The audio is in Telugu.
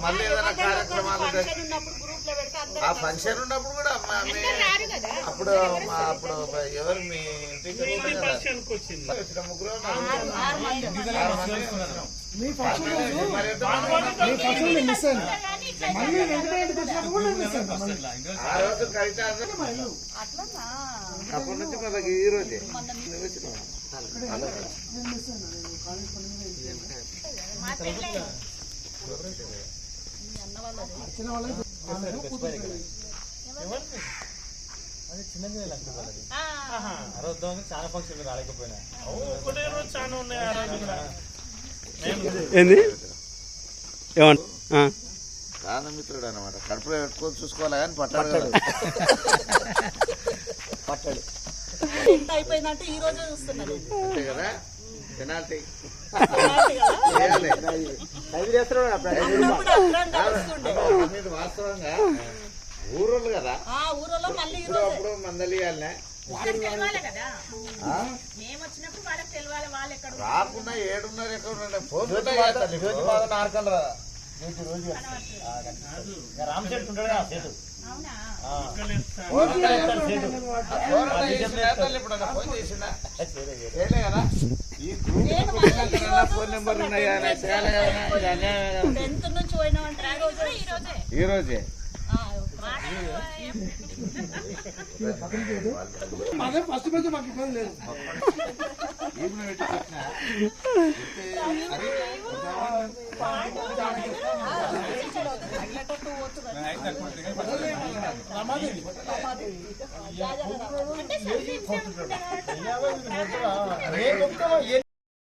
మళ్ళీ ఏదైనా కార్యక్రమాలు ఆ ఫంక్షన్ ఉన్నప్పుడు కూడా అప్పుడు మా అప్పుడు ఎవరు మీ ఇంటికి ముగ్గురు ఉన్నారు. ఆరు మంది ఉన్నారు. మీ ఫంక్షన్ రోజు మరి ఎంతమంది ఉన్నారు? మీ ఫంక్షన్లో మిస్ అయింది మళ్ళీ వెంకటరెడ్డికి వచ్చినప్పుడు కూడా నేను మిస్ అయింది మళ్ళీ ఆ రోజు అట్లనా? అప్పటి నుంచి మనకి ఈ రోజే. వచ్చిన. అది ఆ రోజు చాలా ఫంక్షన్లు రాలేకపోయినా చాలా ఉన్నాయి ఏంది? ఏమంట? ఆ. ప్రాణమిత్రుడు అనమాట కడుపులో పెట్టుకొని చూసుకోవాలి కానీ పట్టాడు కదా. ఎంత అయిపోయిందంటే ఈ రోజే చూస్తున్నది అంతే కదా? పెనాల్టీ. అనేది వాస్తవంగా ఊరోళ్ళు కదా. ఆ ఊరిలో మళ్ళీ అప్పుడు మందలియాలనే. తెలవాలి కదా? మేము వచ్చినప్పుడు వాళ్ళకి తెలవాలి వాళ్ళు ఎక్కడ రాకుండా ఏడున్నర ఎక్కడ రామ్ సెట్ ఉంటాడు సెట్ కదా? ఈ గ్రూప్ ఫోన్ నెంబర్ ఉన్నాయా. టెన్త్ నుంచి పోయినామంటే ఈ రోజే. ఈ రోజే. ఈ రోజే? పక్కన చేయదు అదే ఫస్ట్ నుంచి మాకు ఇబ్బంది లేదు. ఏ